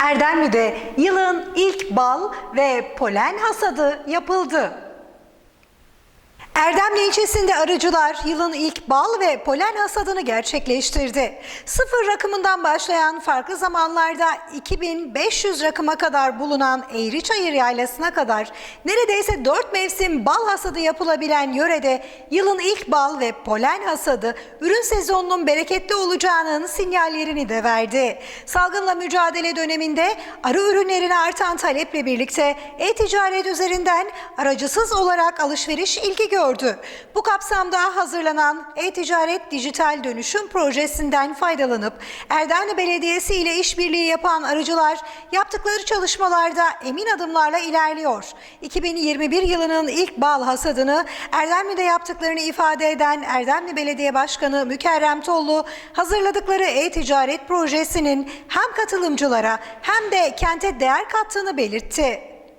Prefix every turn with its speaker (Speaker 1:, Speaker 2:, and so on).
Speaker 1: Erdemli'de yılın ilk bal ve polen hasadı yapıldı. Erdemli ilçesinde arıcılar yılın ilk bal ve polen hasadını gerçekleştirdi. Sıfır rakımından başlayan farklı zamanlarda 2500 rakıma kadar bulunan Eğriçayır Yaylası'na kadar neredeyse 4 mevsim bal hasadı yapılabilen yörede yılın ilk bal ve polen hasadı ürün sezonunun bereketli olacağının sinyallerini de verdi. Salgınla mücadele döneminde arı ürünlerine artan taleple birlikte e-ticaret üzerinden aracısız olarak alışveriş ilgi gördü. Bu kapsamda hazırlanan e-ticaret dijital dönüşüm projesinden faydalanıp Erdemli Belediyesi ile işbirliği yapan arıcılar yaptıkları çalışmalarda emin adımlarla ilerliyor. 2021 yılının ilk bal hasadını Erdemli'de yaptıklarını ifade eden Erdemli Belediye Başkanı Mükerrem Tollu hazırladıkları e-ticaret projesinin hem katılımcılara hem de kente değer kattığını belirtti.